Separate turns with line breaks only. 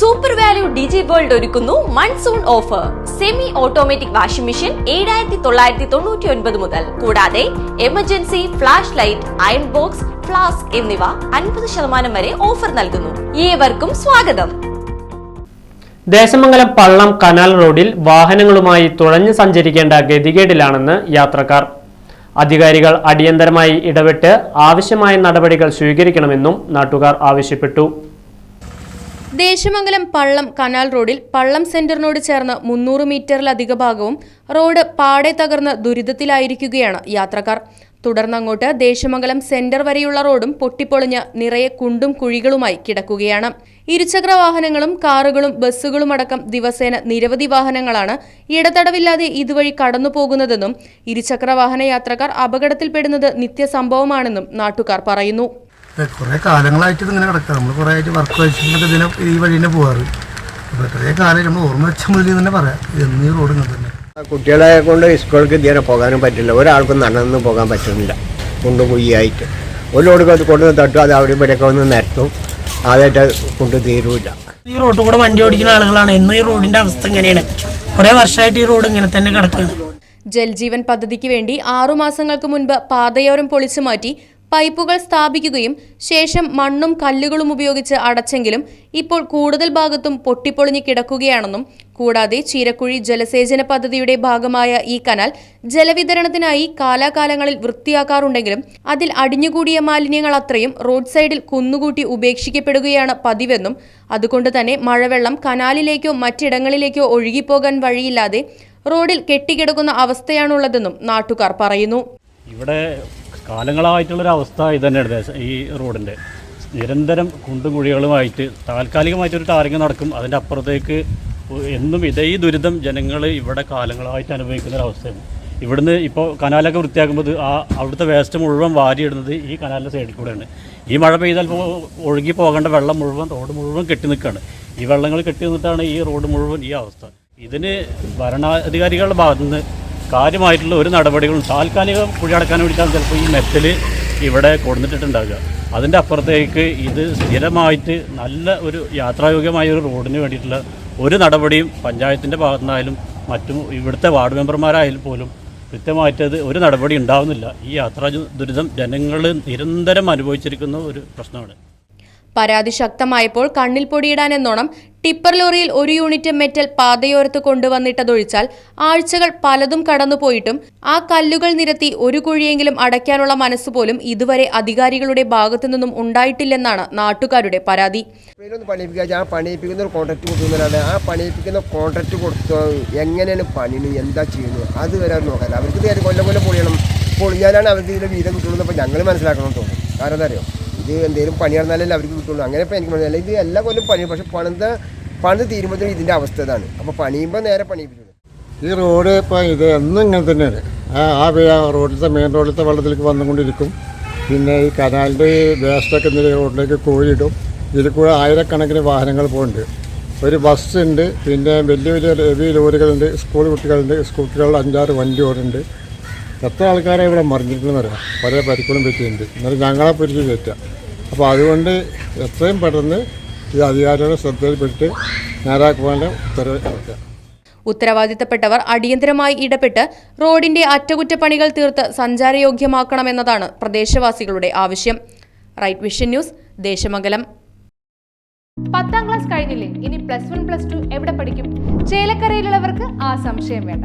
Super value digi world ഒരുക്കുന്നു monsoon offer semi automatic washing machine ഏഴായിരത്തി തൊള്ളായിരത്തി തൊണ്ണൂറ്റി ഒൻപത് മുതൽ. കൂടാതെ emergency flash light iron box flask എന്നിവ അൻപത് ശതമാനം വരെ ഓഫർ നൽകുന്നു. ഏവർക്കും സ്വാഗതം.
ദേശമംഗലം പള്ളം കനാൽ റോഡിൽ വാഹനങ്ങളുമായി തുഴഞ്ഞു സഞ്ചരിക്കേണ്ട ഗതികേടിലാണെന്ന് യാത്രക്കാർ. അധികാരികൾ അടിയന്തരമായി ഇടപെട്ട് ആവശ്യമായ നടപടികൾ സ്വീകരിക്കണമെന്നും നാട്ടുകാർ ആവശ്യപ്പെട്ടു.
ദേശമംഗലം പള്ളം കനാൽ റോഡിൽ പള്ളം സെന്ററിനോട് ചേർന്ന് മുന്നൂറ് മീറ്ററിലധിക ഭാഗവും റോഡ് പാടെ തകർന്ന് ദുരിതത്തിലായിരിക്കുകയാണ് യാത്രക്കാർ. തുടർന്നങ്ങോട്ട് ദേശമംഗലം സെന്റർ വരെയുള്ള റോഡും പൊട്ടിപ്പൊളിഞ്ഞ് നിറയെ കുണ്ടും കുഴികളുമായി കിടക്കുകയാണ്. ഇരുചക്ര വാഹനങ്ങളും കാറുകളും ബസ്സുകളും അടക്കം ദിവസേന നിരവധി വാഹനങ്ങളാണ് ഇടതടവില്ലാതെ ഇതുവഴി കടന്നു പോകുന്നതെന്നും ഇരുചക്ര വാഹന യാത്രക്കാർ അപകടത്തിൽപ്പെടുന്നത് നിത്യസംഭവമാണെന്നും നാട്ടുകാർ പറയുന്നു.
കുറേ കാലങ്ങളായിട്ട് ഇങ്ങനെ കിടക്കുക നമ്മൾ കുറേ ആയിട്ട് വർക്ക് വെച്ചിട്ടൊക്കെ ഇതിനെ ഈ വഴി തന്നെ പോകാറ് അപ്പോൾ ഇത്രയും കാലം നമ്മൾ ഓർമ്മ വെച്ച മുതൽ തന്നെ പറയാം. എന്നീ ഈ റോഡ് ഇങ്ങനെ തന്നെ.
കുട്ടികളെ കൊണ്ട് സ്കൂളിൽ ഇതുവരെ പോകാനും പറ്റില്ല. ഒരാൾക്കും നടന്ന് പോകാൻ പറ്റുന്നില്ല. കൊണ്ട് കുയ്യായിട്ട് ഒരു ലോഡ് അത് കൊണ്ട് തട്ടും അത് അവിടെ ഇവിടെയൊക്കെ ഒന്ന് നിരത്തും. അതായിട്ട് കൊണ്ട് തീരൂല
ഈ റോഡിൽ കൂടെ വണ്ടി ഓടിക്കുന്ന ആളുകളാണ്. എന്നും ഈ റോഡിന്റെ അവസ്ഥ ഇങ്ങനെയാണ്. കുറെ വർഷമായിട്ട് ഈ റോഡ് ഇങ്ങനെ തന്നെ കിടക്കുകയാണ്
ജൽജീവൻ പദ്ധതിക്ക് വേണ്ടി ആറുമാസങ്ങൾക്ക് മുൻപ് പാതയോരം പൊളിച്ചു മാറ്റി പൈപ്പുകൾ സ്ഥാപിക്കുകയും ശേഷം മണ്ണും കല്ലുകളും ഉപയോഗിച്ച് അടച്ചെങ്കിലും ഇപ്പോൾ കൂടുതൽ ഭാഗത്തും പൊട്ടിപ്പൊളിഞ്ഞ് കിടക്കുകയാണെന്നും കൂടാതെ ചീരക്കുഴി ജലസേചന പദ്ധതിയുടെ ഭാഗമായ ഈ കനാൽ ജലവിതരണത്തിനായി കാലാകാലങ്ങളിൽ വൃത്തിയാക്കാറുണ്ടെങ്കിലും അതിൽ അടിഞ്ഞുകൂടിയ മാലിന്യങ്ങൾ അത്രയും റോഡ് സൈഡിൽ കുന്നുകൂട്ടി ഉപേക്ഷിക്കപ്പെടുകയാണ് പതിവെന്നും അതുകൊണ്ട് തന്നെ മഴവെള്ളം കനാലിലേക്കോ മറ്റിടങ്ങളിലേക്കോ ഒഴുകിപ്പോകാൻ വഴിയില്ലാതെ റോഡിൽ കെട്ടിക്കിടക്കുന്ന അവസ്ഥയാണുള്ളതെന്നും നാട്ടുകാർ പറയുന്നു.
ഇവിടെ കാലങ്ങളായിട്ടുള്ളൊരു അവസ്ഥ ഇത് തന്നെയാണ് ഈ റോഡിന്റെ. നിരന്തരം കുണ്ടും കുഴികളുമായിട്ട് താൽക്കാലികമായിട്ടൊരു ടാറിങ് നടക്കും. അതിന്റെ അപ്പുറത്തേക്ക് എന്നും ഇതേ ദുരിതം ജനങ്ങൾ ഇവിടെ കാലങ്ങളായിട്ട് അനുഭവിക്കുന്ന ഒരു അവസ്ഥയാണ് ഇവിടുന്ന് ഇപ്പോൾ കനാലൊക്കെ വൃത്തിയാക്കുമ്പോൾ ആ അവിടുത്തെ വേസ്റ്റ് മുഴുവൻ വാരിയിടുന്നത് ഈ കനാലിന്റെ സൈഡിൽ കൂടെയാണ്. ഈ മഴ പെയ്താൽ ഒഴുകി പോകേണ്ട വെള്ളം മുഴുവൻ റോഡ് മുഴുവൻ കെട്ടി നിൽക്കുകയാണ്. ഈ വെള്ളങ്ങൾ കെട്ടി നിന്നിട്ടാണ് ഈ റോഡ് മുഴുവൻ ഈ അവസ്ഥ. ഇതിന് ഭരണാധികാരികളുടെ ഭാഗത്തു നിന്ന് കാര്യമായിട്ടുള്ള ഒരു നടപടികളും താൽക്കാലികം കുഴിയടക്കാൻ വേണ്ടിയിട്ടാണ് ചിലപ്പോൾ ഈ മെറ്റൽ ഇവിടെ കൊടുത്തിട്ടുണ്ടാകുക അതിന്റെ അപ്പുറത്തേക്ക് ഇത് സ്ഥിരമായിട്ട് നല്ല ഒരു യാത്രായോഗ്യമായ ഒരു റോഡിന് വേണ്ടിയിട്ടുള്ള ഒരു നടപടിയും പഞ്ചായത്തിന്റെ ഭാഗത്തുനിന്നായാലും മറ്റും ഇവിടുത്തെ വാർഡ് മെമ്പർമാരായാലും പോലും കൃത്യമായിട്ടത് ഒരു നടപടി ഉണ്ടാവുന്നില്ല. ഈ യാത്രാ ദുരിതം ജനങ്ങൾ നിരന്തരം അനുഭവിച്ചിരിക്കുന്ന ഒരു പ്രശ്നമാണ്.
പരാതി ശക്തമായപ്പോൾ കണ്ണിൽ പൊടിയിടാൻ എന്നോണം ടിപ്പർ ലോറിയിൽ ഒരു യൂണിറ്റ് മെറ്റൽ പാതയോരത്ത് കൊണ്ടുവന്നിട്ടതൊഴിച്ചാൽ ആഴ്ചകൾ പലതും കടന്നുപോയിട്ടും ആ കല്ലുകൾ നിരത്തി ഒരു കുഴിയെങ്കിലും അടയ്ക്കാനുള്ള മനസ്സുപോലും ഇതുവരെ അധികാരികളുടെ ഭാഗത്തു നിന്നും ഉണ്ടായിട്ടില്ലെന്നാണ് നാട്ടുകാരുടെ പരാതി.
പണിയിപ്പിക്കുന്ന ഒരു ആ പണിയിപ്പിക്കുന്ന എങ്ങനെയാണ് അവർക്ക് പൊളിയണം. അറിയോ? ഇത് എന്തെങ്കിലും പണി നടന്നാലല്ലേ അവർക്ക് കിട്ടുള്ളൂ. അങ്ങനെ ഇപ്പോൾ എനിക്ക് മനസ്സിലായി. ഇത് എല്ലാ കൊല്ലം പണി പക്ഷേ പണിത പണിത് തീരുമ്പോഴത്തേക്കും ഇതിന്റെ അവസ്ഥ ഇതാണ്. അപ്പോൾ പണിയുമ്പോൾ നേരെ പണിയിപ്പിച്ചു
ഈ റോഡ് ഇപ്പോൾ ഇത് എന്നും ഇങ്ങനെ തന്നെയാണ് ആ റോഡിലത്തെ മെയിൻ റോഡിലത്തെ വെള്ളത്തിലേക്ക് വന്നുകൊണ്ടിരിക്കും. പിന്നെ ഈ കനാലിന്റെ വേസ്റ്റൊക്കെ ഇന്നലെ റോഡിലേക്ക് കോരിയിടും. ഇതിൽ കൂടെ ആയിരക്കണക്കിന് വാഹനങ്ങൾ പോകുന്നുണ്ട് ഒരു ബസ് ഉണ്ട്. പിന്നെ വലിയ വലിയ ഹെവി ലോറികളുണ്ട്. സ്കൂൾ കുട്ടികളുണ്ട്. സ്കൂട്ടറുകൾ അഞ്ചാറ് വണ്ടി ഓടുന്നുണ്ട് എത്ര ആൾക്കാരെ ഇവിടെ മറിഞ്ഞിട്ടുണ്ടെന്ന് അറിയാം. പല പരിക്കുകളും പറ്റിയിട്ടുണ്ട്. എന്നാലും ഞങ്ങളെ പിടിച്ച് കയറ്റാം. അപ്പോൾ അതുകൊണ്ട് എത്രയും പെട്ടെന്ന് ഈ അധികാരികളുടെ ശ്രദ്ധയിൽപ്പെട്ട് നേരാക്കുവാൻ ഉത്തരവ്
ഉത്തരവാദിത്തപ്പെട്ടവർ അടിയന്തരമായി ഇടപെട്ട് റോഡിന്റെ അറ്റകുറ്റപ്പണികൾ തീർത്ത് സഞ്ചാരയോഗ്യമാക്കണമെന്നതാണ് പ്രദേശവാസികളുടെ ആവശ്യം. Right vision news Desamangalam.
പത്താം ക്ലാസ് കഴിഞ്ഞില്ലേ? ഇനി പ്ലസ് വൺ പ്ലസ് ടു എവിടെ പഠിക്കും? ചേലക്കരയിലുള്ളവർക്ക് ആ സംശയം വേണ്ട.